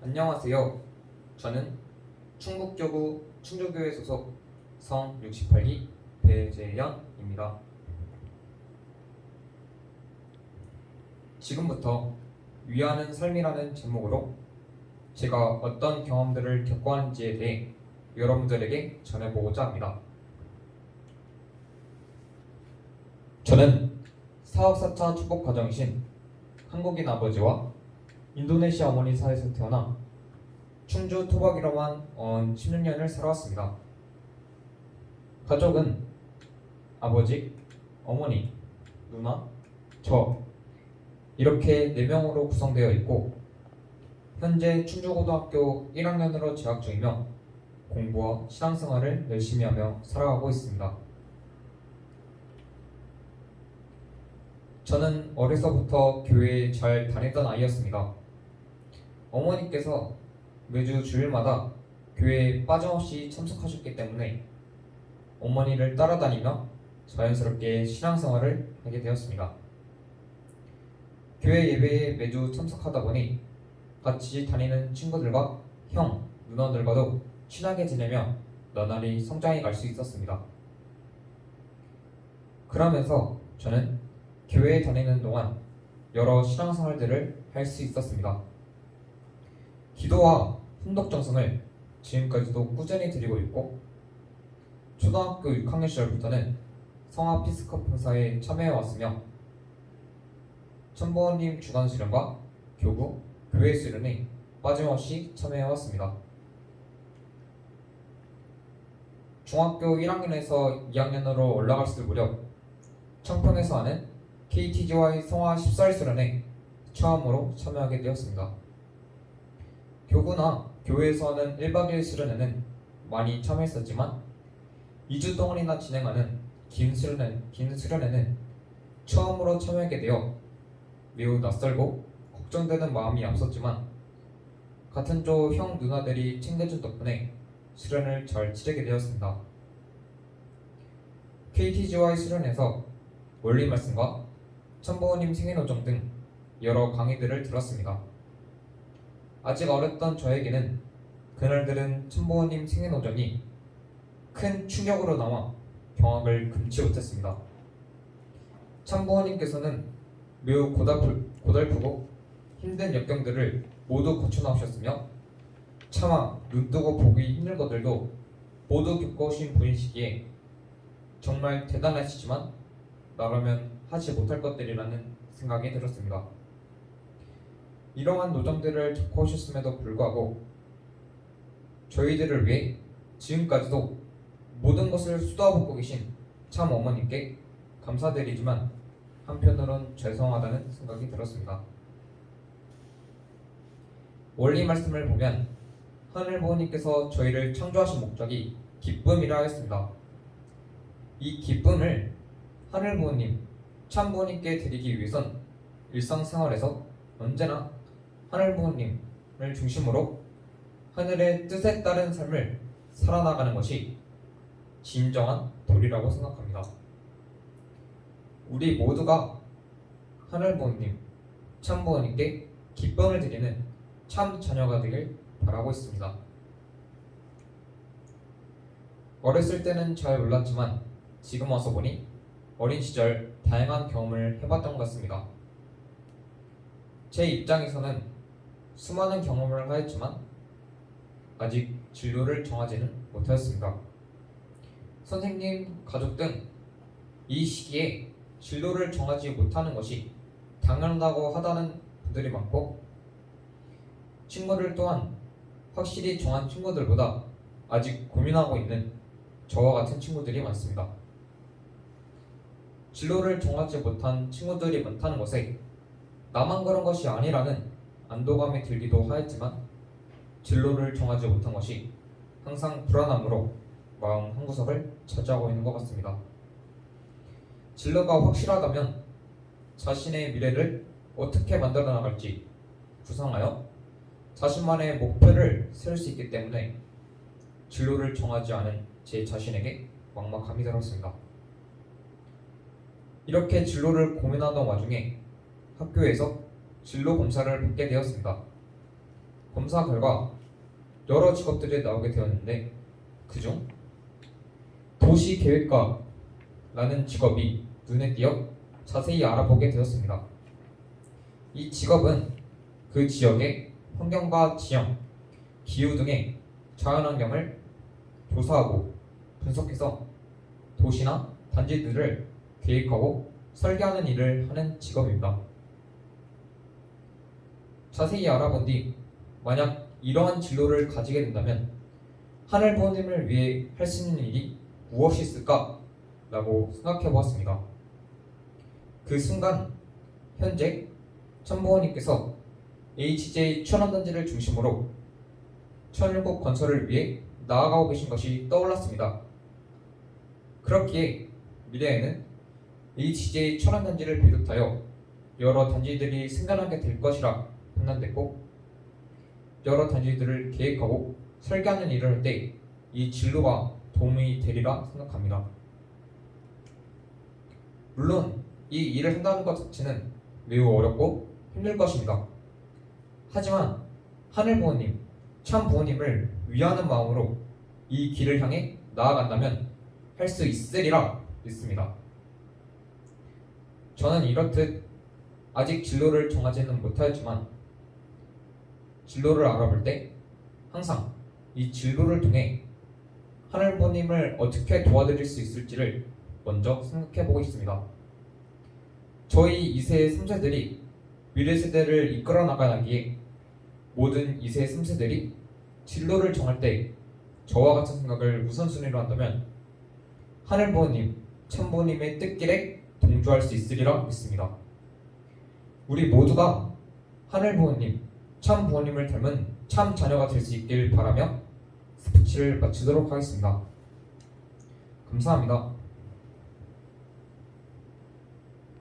안녕하세요. 저는 충북교구 충주교회 소속 성 68기 배재현입니다. 지금부터 위하는 삶이라는 제목으로 제가 어떤 경험들을 겪고 하는지에 대해 여러분들에게 전해보고자 합니다. 저는 사업 4차 축복 과정이신 한국인 아버지와 인도네시아 어머니 사이에서 태어나 충주 토박이로만 언 16년을 살아왔습니다. 가족은 아버지, 어머니, 누나, 저 이렇게 4명으로 구성되어 있고 현재 충주고등학교 1학년으로 재학 중이며 공부와 신앙생활을 열심히 하며 살아가고 있습니다. 저는 어려서부터 교회에 잘 다니던 아이였습니다. 어머니께서 매주 주일마다 교회에 빠짐없이 참석하셨기 때문에 어머니를 따라다니며 자연스럽게 신앙생활을 하게 되었습니다. 교회 예배에 매주 참석하다 보니 같이 다니는 친구들과 형, 누나들과도 친하게 지내며 나날이 성장해 갈 수 있었습니다. 그러면서 저는 교회에 다니는 동안 여러 신앙생활들을 할 수 있었습니다. 기도와 훈독 정성을 지금까지도 꾸준히 드리고 있고 초등학교 6학년 시절부터는 성화 피스컵 행사에 참여해 왔으며 천부원님 주간 수련과 교구, 교회 수련에 빠짐없이 참여해 왔습니다. 중학교 1학년에서 2학년으로 올라갔을 무렵 청평에서 하는 KTGY 성화 14일 수련에 처음으로 참여하게 되었습니다. 교구나 교회에서 하는 1박 2일 수련회는 많이 참여했었지만 2주 동안이나 진행하는 긴 수련회, 긴 수련회는 처음으로 참여하게 되어 매우 낯설고 걱정되는 마음이 앞섰지만 같은 조 형 누나들이 챙겨준 덕분에 수련을 잘 치르게 되었습니다. KTGY 수련에서 원리 말씀과 천부모님 생애노정 등 여러 강의들을 들었습니다. 아직 어렸던 저에게는 그날들은 천부모님 생애 노정이 큰 충격으로 남아 경악을 금치 못했습니다. 참부모님께서는 매우 고달프, 고달프고 힘든 역경들을 모두 거쳐나오셨으며 차마 눈뜨고 보기 힘든 것들도 모두 겪어오신 분이시기에 정말 대단하시지만 나라면 하지 못할 것들이라는 생각이 들었습니다. 이러한 노정들을 겪어 오셨음에도 불구하고 저희들을 위해 지금까지도 모든 것을 쏟아붓고 계신 참 어머님께 감사드리지만 한편으론 죄송하다는 생각이 들었습니다. 원리 말씀을 보면 하늘 부모님께서 저희를 창조하신 목적이 기쁨이라 했습니다. 이 기쁨을 하늘 부모님, 참 부모님께 드리기 위해선 일상생활에서 언제나 하늘 부모님을 중심으로 하늘의 뜻에 따른 삶을 살아나가는 것이 진정한 도리라고 생각합니다. 우리 모두가 하늘 부모님, 참 부모님께 기쁨을 드리는 참 자녀가 되길 바라고 있습니다. 어렸을 때는 잘 몰랐지만 지금 와서 보니 어린 시절 다양한 경험을 해봤던 것 같습니다. 제 입장에서는 수많은 경험을 하였지만 아직 진로를 정하지는 못하였습니다. 선생님, 가족 등 이 시기에 진로를 정하지 못하는 것이 당연하다고 하다는 분들이 많고 친구들 또한 확실히 정한 친구들보다 아직 고민하고 있는 저와 같은 친구들이 많습니다. 진로를 정하지 못한 친구들이 많다는 것에 나만 그런 것이 아니라는 안도감이 들기도 하였지만 진로를 정하지 못한 것이 항상 불안함으로 마음 한구석을 차지하고 있는 것 같습니다. 진로가 확실하다면 자신의 미래를 어떻게 만들어 나갈지 구상하여 자신만의 목표를 세울 수 있기 때문에 진로를 정하지 않은 제 자신에게 막막함이 들었습니다. 이렇게 진로를 고민하던 와중에 학교에서 진로 검사를 받게 되었습니다. 검사 결과 여러 직업들이 나오게 되었는데 그중 도시계획가라는 직업이 눈에 띄어 자세히 알아보게 되었습니다. 이 직업은 그 지역의 환경과 지형, 기후 등의 자연환경을 조사하고 분석해서 도시나 단지들을 계획하고 설계하는 일을 하는 직업입니다. 자세히 알아본 뒤 만약 이러한 진로를 가지게 된다면 하늘 부모님을 위해 할 수 있는 일이 무엇이 있을까? 라고 생각해 보았습니다. 그 순간 현재 천부모님께서 HJ 천원단지를 중심으로 천일국 건설을 위해 나아가고 계신 것이 떠올랐습니다. 그렇기에 미래에는 HJ 천안단지를 비롯하여 여러 단지들이 생겨나게 될 것이라 판단됐고 여러 단지들을 계획하고 설계하는 일을 할 때 이 진로가 도움이 되리라 생각합니다. 물론 이 일을 한다는 것 자체는 매우 어렵고 힘들 것입니다. 하지만 하늘 부모님, 참 부모님을 위하는 마음으로 이 길을 향해 나아간다면 할 수 있으리라 믿습니다. 저는 이렇듯 아직 진로를 정하지는 못하였지만 진로를 알아볼 때 항상 이 진로를 통해 하늘 부모님을 어떻게 도와드릴 수 있을지를 먼저 생각해 보고 있습니다. 저희 2세 3세들이 미래 세대를 이끌어 나가기에 모든 2세 3세들이 진로를 정할 때 저와 같은 생각을 우선순위로 한다면 하늘 부모님, 참 부모님의 뜻길에 동조할 수 있으리라 믿습니다. 우리 모두가 하늘 부모님, 참 부모님을 닮은 참 자녀가 될 수 있길 바라며 스피치를 마치도록 하겠습니다. 감사합니다.